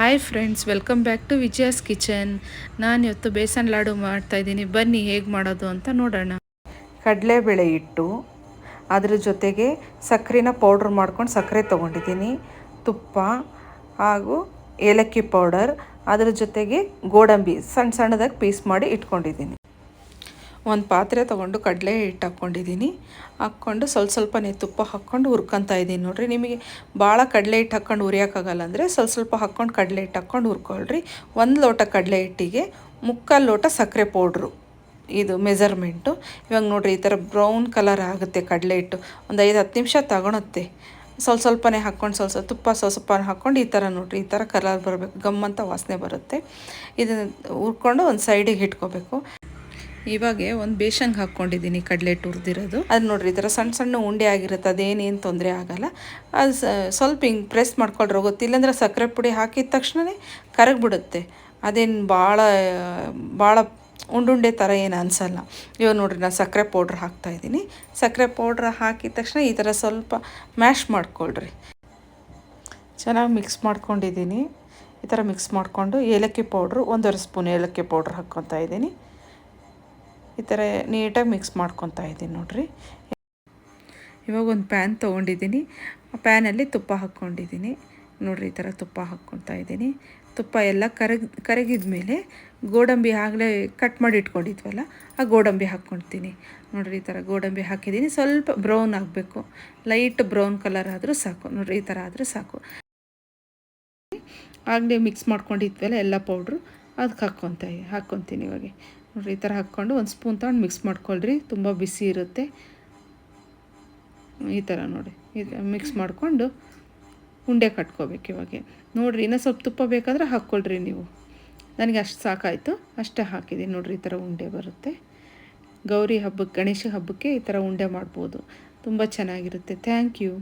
Hi friends welcome back to Vijaya's kitchen ನಾನು ಇವತ್ತು ಬೇಸನ್ ಲಾಡು ಮಾಡ್ತಾಯಿದ್ದೀನಿ ಬನ್ನಿ, ಹೇಗೆ ಮಾಡೋದು ಅಂತ ನೋಡೋಣ. ಕಡಲೆಬೇಳೆ ಇಟ್ಟು ಅದರ ಜೊತೆಗೆ ಸಕ್ಕರೆನ ಪೌಡ್ರ್ ಮಾಡ್ಕೊಂಡು ಸಕ್ಕರೆ ತೊಗೊಂಡಿದ್ದೀನಿ. ತುಪ್ಪ ಹಾಗೂ ಏಲಕ್ಕಿ ಪೌಡರ್ ಅದರ ಜೊತೆಗೆ ಗೋಡಂಬಿ ಸಣ್ಣ ಸಣ್ಣದಾಗಿ ಪೀಸ್ ಮಾಡಿ ಇಟ್ಕೊಂಡಿದ್ದೀನಿ. ಒಂದು ಪಾತ್ರೆ ತೊಗೊಂಡು ಕಡಲೆ ಹಿಟ್ಟು ಹಾಕ್ಕೊಂಡಿದ್ದೀನಿ. ಹಾಕ್ಕೊಂಡು ಸ್ವಲ್ಪ ಸ್ವಲ್ಪನೇ ತುಪ್ಪ ಹಾಕ್ಕೊಂಡು ಹುರ್ಕೊತಾ ಇದ್ದೀನಿ ನೋಡಿರಿ. ನಿಮಗೆ ಭಾಳ ಕಡಲೆ ಹಿಟ್ಟು ಹಾಕ್ಕೊಂಡು ಹುರಿಯೋಕ್ಕಾಗಲ್ಲ ಅಂದರೆ ಸ್ವಲ್ಪ ಸ್ವಲ್ಪ ಹಾಕ್ಕೊಂಡು ಕಡಲೆ ಹಿಟ್ಟು ಹಾಕ್ಕೊಂಡು ಹುರ್ಕೊಳ್ರಿ. ಒಂದು ಲೋಟ ಕಡಲೆ ಹಿಟ್ಟಿಗೆ ಮುಕ್ಕಾಲು ಲೋಟ ಸಕ್ಕರೆ ಪೌಡ್ರು. ಇದು ಮೆಜರ್ಮೆಂಟು. ಇವಾಗ ನೋಡಿರಿ ಈ ಥರ ಬ್ರೌನ್ ಕಲರ್ ಆಗುತ್ತೆ ಕಡಲೆ ಹಿಟ್ಟು. ಒಂದು ಐದು ಹತ್ತು ನಿಮಿಷ ತಗೊಳುತ್ತೆ. ಸ್ವಲ್ಪ ಸ್ವಲ್ಪನೇ ಹಾಕ್ಕೊಂಡು ಸ್ವಲ್ಪ ಸ್ವಲ್ಪ ತುಪ್ಪ ಸ್ವಲ್ಪ ಸ್ವಲ್ಪ ಹಾಕ್ಕೊಂಡು ಈ ಥರ ನೋಡಿರಿ. ಈ ಥರ ಕಲರ್ ಬರಬೇಕು. ಗಮ್ಮಂತ ವಾಸನೆ ಬರುತ್ತೆ. ಇದನ್ನು ಹುರ್ಕೊಂಡು ಒಂದು ಸೈಡಿಗೆ ಇಟ್ಕೋಬೇಕು. ಇವಾಗ ಒಂದು ಬೇಸನ್ಗೆ ಹಾಕ್ಕೊಂಡಿದ್ದೀನಿ ಕಡಲೆ ಟುರ್ದಿರೋದು ಅದು ನೋಡ್ರಿ, ಈ ಥರ ಸಣ್ಣ ಸಣ್ಣ ಉಂಡೆ ಆಗಿರುತ್ತೆ, ಅದೇನೇನು ತೊಂದರೆ ಆಗಲ್ಲ. ಅದು ಸ್ವಲ್ಪ ಹಿಂಗೆ ಪ್ರೆಸ್ ಮಾಡ್ಕೊಳ್ರಿ ಗೊತ್ತಿಲ್ಲಂದ್ರೆ ಸಕ್ಕರೆ ಪುಡಿ ಹಾಕಿದ ತಕ್ಷಣವೇ ಕರಗಿಬಿಡುತ್ತೆ. ಅದೇನು ಭಾಳ ಭಾಳ ಉಂಡುಂಡೆ ಥರ ಏನು ಅನಿಸಲ್ಲ. ಇವಾಗ ನೋಡ್ರಿ ನಾನು ಸಕ್ಕರೆ ಪೌಡ್ರ್ ಹಾಕ್ತಾಯಿದ್ದೀನಿ ಸಕ್ಕರೆ ಪೌಡ್ರ್ ಹಾಕಿದ ತಕ್ಷಣ ಈ ಥರ ಸ್ವಲ್ಪ ಮ್ಯಾಶ್ ಮಾಡ್ಕೊಳ್ರಿ. ಚೆನ್ನಾಗಿ ಮಿಕ್ಸ್ ಮಾಡ್ಕೊಂಡಿದ್ದೀನಿ ಈ ಥರ ಮಿಕ್ಸ್ ಮಾಡಿಕೊಂಡು ಏಲಕ್ಕಿ ಪೌಡ್ರು, ಒಂದೂವರೆ ಸ್ಪೂನ್ ಏಲಕ್ಕಿ ಪೌಡ್ರ್ ಹಾಕ್ಕೊತಾ ಇದ್ದೀನಿ. ಈ ಥರ ನೀಟಾಗಿ ಮಿಕ್ಸ್ ಮಾಡ್ಕೊತಾ ಇದ್ದೀನಿ ನೋಡಿರಿ. ಇವಾಗ ಒಂದು ಪ್ಯಾನ್ ತೊಗೊಂಡಿದ್ದೀನಿ. ಆ ಪ್ಯಾನಲ್ಲಿ ತುಪ್ಪ ಹಾಕ್ಕೊಂಡಿದ್ದೀನಿ. ನೋಡಿರಿ ಈ ಥರ ತುಪ್ಪ ಹಾಕ್ಕೊತಾ ಇದ್ದೀನಿ. ತುಪ್ಪ ಎಲ್ಲ ಕರಗ್, ಕರಗಿದ ಮೇಲೆ ಗೋಡಂಬಿ ಆಗಲೇ ಕಟ್ ಮಾಡಿ ಇಟ್ಕೊಂಡಿದ್ವಲ್ಲ, ಆ ಗೋಡಂಬಿ ಹಾಕ್ಕೊಳ್ತೀನಿ. ನೋಡಿರಿ ಈ ಥರ ಗೋಡಂಬಿ ಹಾಕಿದ್ದೀನಿ. ಸ್ವಲ್ಪ ಬ್ರೌನ್ ಆಗಬೇಕು. ಲೈಟ್ ಬ್ರೌನ್ ಕಲರ್ ಆದರೂ ಸಾಕು. ನೋಡಿರಿ ಈ ಥರ ಆದರೂ ಸಾಕು. ಆಗಲೇ ಮಿಕ್ಸ್ ಮಾಡ್ಕೊಂಡಿದ್ವಲ್ಲ ಎಲ್ಲ ಪೌಡ್ರು ಅದಕ್ಕೆ ಹಾಕ್ಕೊತ, ಹಾಕ್ಕೊತೀನಿ ಇವಾಗ. ನೋಡಿರಿ ಈ ಥರ ಹಾಕ್ಕೊಂಡು ಒಂದು ಸ್ಪೂನ್ ತಗೊಂಡು ಮಿಕ್ಸ್ ಮಾಡ್ಕೊಳ್ರಿ, ತುಂಬ ಬಿಸಿ ಇರುತ್ತೆ. ಈ ಥರ ನೋಡಿ ಮಿಕ್ಸ್ ಮಾಡಿಕೊಂಡು ಉಂಡೆ ಕಟ್ಕೋಬೇಕು ಇವಾಗ. ನೋಡಿರಿ ಇನ್ನೂ ಸ್ವಲ್ಪ ತುಪ್ಪ ಬೇಕಾದರೆ ಹಾಕ್ಕೊಳ್ರಿ ನೀವು. ನನಗೆ ಅಷ್ಟು ಸಾಕಾಯಿತು, ಅಷ್ಟೇ ಹಾಕಿದ್ದೀನಿ ನೋಡಿರಿ, ಈ ಥರ ಉಂಡೆ ಬರುತ್ತೆ. ಗೌರಿ ಹಬ್ಬಕ್ಕೆ, ಗಣೇಶ ಹಬ್ಬಕ್ಕೆ ಈ ಥರ ಉಂಡೆ ಮಾಡ್ಬೋದು. ತುಂಬ ಚೆನ್ನಾಗಿರುತ್ತೆ, ಥ್ಯಾಂಕ್ ಯು.